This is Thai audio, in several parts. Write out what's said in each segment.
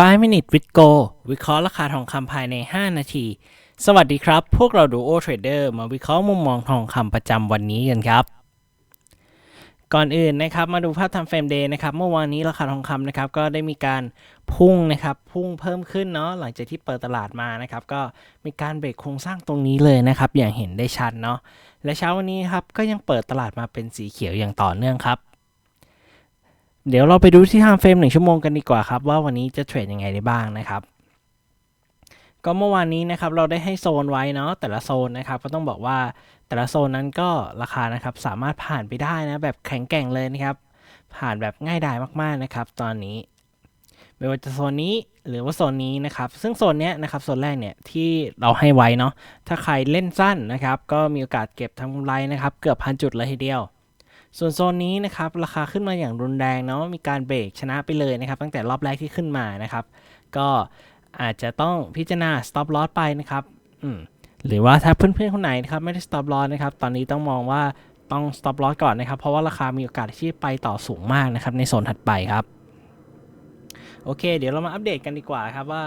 5 minute with go วิเคราะห์ราคาทองคำภายใน 5 นาที สวัสดีครับ พวกเราดูโอเทรดเดอร์มาวิเคราะห์มุมมองทองคำประจำวันนี้กันครับ ก่อนอื่นนะครับ มาดูภาพทำเฟรมเดย์นะครับ เมื่อวานนี้ราคาทองคำนะครับ ก็ได้มีการพุ่งนะครับ พุ่งเพิ่มขึ้นเนาะ หลังจากที่เปิดตลาดมานะครับ ก็มีการเบรกโครงสร้างตรงนี้เลยนะครับ อย่างเห็นได้ชัดเนาะ และเช้าวันนี้ครับ ก็ยังเปิดตลาดมาเป็นสีเขียวอย่างต่อเนื่องครับ เดี๋ยวเราไปดูที่ไทม์เฟรมหนึ่งชั่วโมงกันดีกว่าครับ ว่าวันนี้จะเทรดยังไงได้บ้างนะครับก็เมื่อวานนี้นะครับเราได้ให้โซนไว้เนาะแต่ละโซนนะครับก็ต้องบอกว่าแต่ละโซนนั้นก็ราคานะครับสามารถผ่านไปได้นะแบบแข็งแกร่งเลยนะครับ ผ่านแบบง่ายดายมากๆนะครับ ตอนนี้ ไม่ว่าจะโซนนี้หรือว่าโซนนี้นะครับ ซึ่งโซนเนี้ยนะครับโซนแรกเนี่ยที่เราให้ไว้เนาะถ้าใครเล่นสั้นนะครับ ก็มีโอกาสเก็บทำกำไรนะครับ เกือบพันจุดเลยทีเดียว ส่วนโซนนี้นะครับราคาขึ้นมาอย่างรุนแรงเนาะมีการเบรกชนะไปเลยนะครับ ตั้งแต่รอบแรกที่ขึ้นมานะครับ ก็อาจจะต้องพิจารณา stop loss ไปนะครับอืมหรือว่าถ้าเพื่อนๆคนไหนนะครับไม่ได้ stop loss นะครับตอนนี้ต้องมองว่าต้อง stop loss ก่อนนะครับ เพราะว่าราคามีโอกาสที่ไปต่อสูงมากนะครับ ในโซนถัดไปครับ โอเค เดี๋ยวเรามาอัปเดตกันดีกว่าครับว่า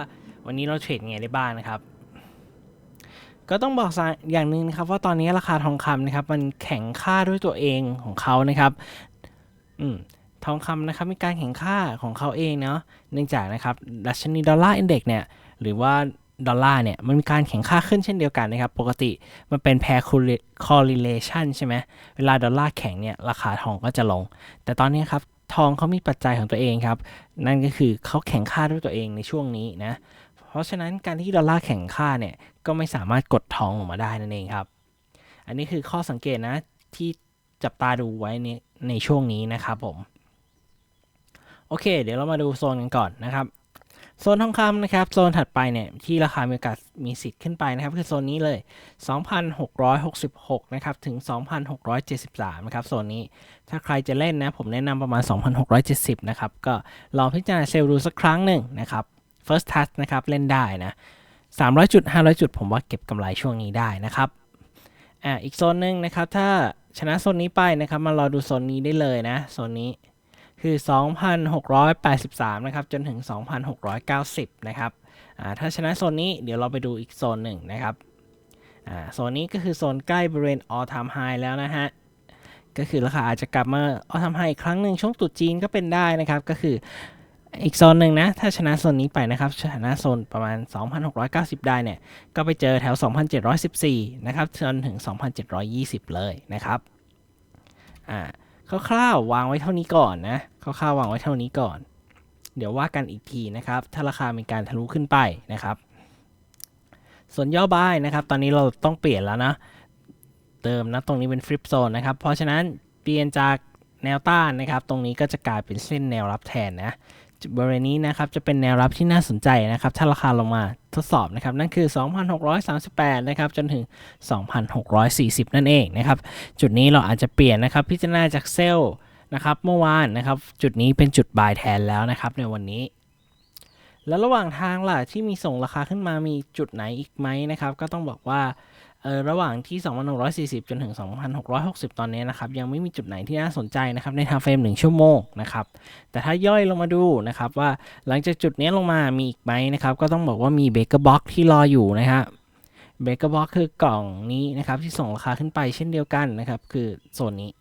วันนี้เราเทรดไงได้บ้างนะครับ ก็ต้องบอกอย่างหนึ่งนะครับว่าตอนนี้ราคาทองคำนะครับ มันแข็งค่าด้วยตัวเองของเขานะครับ อืมทองคำนะครับมีการแข่งค่าของเขาเองเนาะเนื่องจากนะครับดัชนีดอลลาร์อินเด็กเนี่ยหรือว่าดอลลาร์เนี่ยมันมีการแข่งค่าขึ้นเช่นเดียวกันนะครับ ปกติมันเป็น pair correlation ใช่ไหมเวลาดอลลาร์แข็งเนี่ยราคาทองก็จะลง แต่ตอนนี้ครับทองเขามีปัจจัยของตัวเองครับ นั่นก็คือเขาแข่งค่าด้วยตัวเองในช่วงนี้นะ ราะฉะนั้นการที่ดอลลาร์แข่งค่าเนี่ยก็ไม่สามารถกดทองออกมาได้นั่นเองครับ อันนี้คือข้อสังเกตนะที่จับตาดูไว้ในในช่วงนี้นะครับผม โอเค เดี๋ยวเรามาดูโซนกันก่อนนะครับโซนทองคำนะครับโซนถัดไปเนี่ยที่ราคามีโอกาสมีสิทธิ์ขึ้นไปนะครับ คือโซนนี้เลย 2,666 นะครับถึง 2,673 นะครับโซนนี้ถ้าใครจะเล่นนะ ผมแนะนำประมาณ 2,670 นะครับ ก็ลองพิจารณาเซลล์ดูสักครั้งหนึ่งนะครับ first touch นะครับเล่นได้นะ 300 จุด 500 จุด ผมว่าเก็บกำไรช่วงนี้ได้นะครับอ่าอีกโซนหนึ่งนะครับ ถ้าชนะโซนนี้ไปนะครับ มารอดูโซนนี้ได้เลยนะ โซนนี้คือ 2,683 นะครับ จนถึง 2,690 นะครับอ่าถ้าชนะโซนนี้เดี๋ยวเราไปดูอีกโซนหนึ่งนะครับอ่าโซนนี้ก็คือโซนใกล้บริเวณ all time high แล้วนะฮะ ก็คือราคาอาจจะกลับมา all time high อีกครั้งหนึ่งช่วงตรุษจีนก็เป็นได้นะครับ ก็คือ อีกโซนหนึ่งนะ ถ้าชนะโซนนี้ไปนะครับ ชนะโซนประมาณ 2,690 ได้เนี่ย ก็ไปเจอแถว 2,714 นะครับ จนถึง 2,720 เลยนะครับ อ่าคร่าวๆวางไว้เท่านี้ก่อนนะคร่าวๆวางไว้เท่านี้ก่อน เดี๋ยวว่ากันอีกทีนะครับ ถ้าราคามีการทะลุขึ้นไปนะครับ ส่วนย่อบายนะครับ ตอนนี้เราต้องเปลี่ยนแล้วนะ เติมนะตรงนี้เป็นฟลิปโซนนะครับ เพราะฉะนั้นเปลี่ยนจากแนวต้านนะครับ ตรงนี้ก็จะกลายเป็นเส้นแนวรับแทนนะ จุดบริเวณนี้นะครับจะเป็นแนวรับที่น่าสนใจนะครับ ถ้าราคาลงมาทดสอบนะครับ นั่นคือ 2,638 นะครับ จนถึง 2,640 นั่นเองนะครับ จุดนี้เราอาจจะเปลี่ยนนะครับ พิจารณาจากเซลล์นะครับเมื่อวานนะครับ จุดนี้เป็นจุดบายแทนแล้วนะครับในวันนี้ แล้วระหว่างทางล่ะที่มีส่งราคาขึ้นมามีจุดไหนอีกไหมนะครับ ก็ต้องบอกว่า เออระหว่างที่ 2,640 จนถึง 2,660 ตอนนี้นะครับ ยังไม่มีจุดไหนที่น่าสนใจนะครับ ในไทม์เฟรม 1 ชั่วโมงนะครับ แต่ถ้าย่อยลงมาดูนะครับ ว่าหลังจากจุดนี้ลงมามีอีกไหมนะครับ ก็ต้องบอกว่ามีเบเกอร์บ็อกที่รออยู่นะครับเบเกอร์บ็อกคือกล่องนี้นะครับ ที่ส่งราคาขึ้นไปเช่นเดียวกันนะครับ คือโซนนี้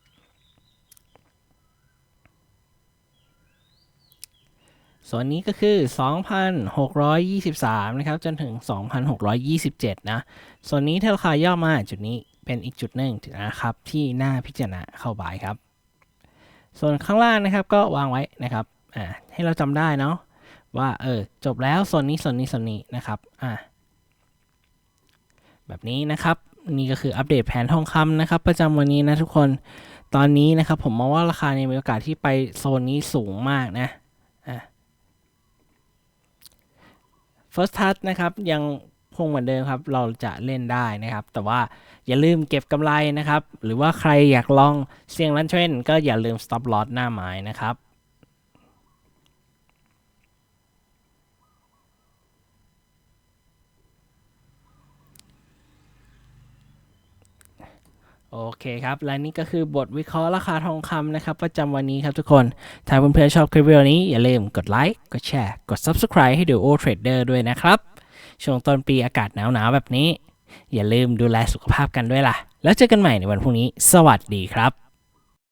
ส่วนนี้ก็คือ 2,623 นะครับ จนถึง 2,627 นะ ส่วนนี้ถ้าราคาย่อมาจุดนี้เป็นอีกจุดหนึ่งนะครับ ที่น่าพิจารณาเข้าบายครับ ส่วนข้างล่างนะครับก็วางไว้นะครับอ่าให้เราจำได้เนาะว่าเออจบแล้วโซนนี้โซนนี้โซนนี้นะครับอ่าแบบนี้นะครับนี่ก็คืออัปเดตแผนทองคำนะครับ ประจำวันนี้นะทุกคนตอนนี้นะครับผมมองว่าราคาเนี่ยมีโอกาสที่ไปโซนนี้สูงมากนะอ่า First Touch นะครับยังคงเหมือนเดิมครับ เราจะเล่นได้นะครับ แต่ว่าอย่าลืมเก็บกำไรนะครับ หรือว่าใครอยากลองเสี่ยงรันเทรนก็อย่าลืม stop loss หน้าไม้นะครับ โอเคครับ และนี่ก็คือบทวิเคราะห์ราคาทองคำนะครับ ประจำวันนี้ครับทุกคน ถ้าเพื่อนๆชอบคลิปวิดีโอนี้ อย่าลืมกดไลค์กดแชร์กด Subscribe ให้ดูโอเทรดเดอร์ด้วยนะครับ ช่วงต้นปีอากาศหนาวๆแบบนี้ อย่าลืมดูแลสุขภาพกันด้วยล่ะ แล้วเจอกันใหม่ในวันพรุ่งนี้ สวัสดีครับ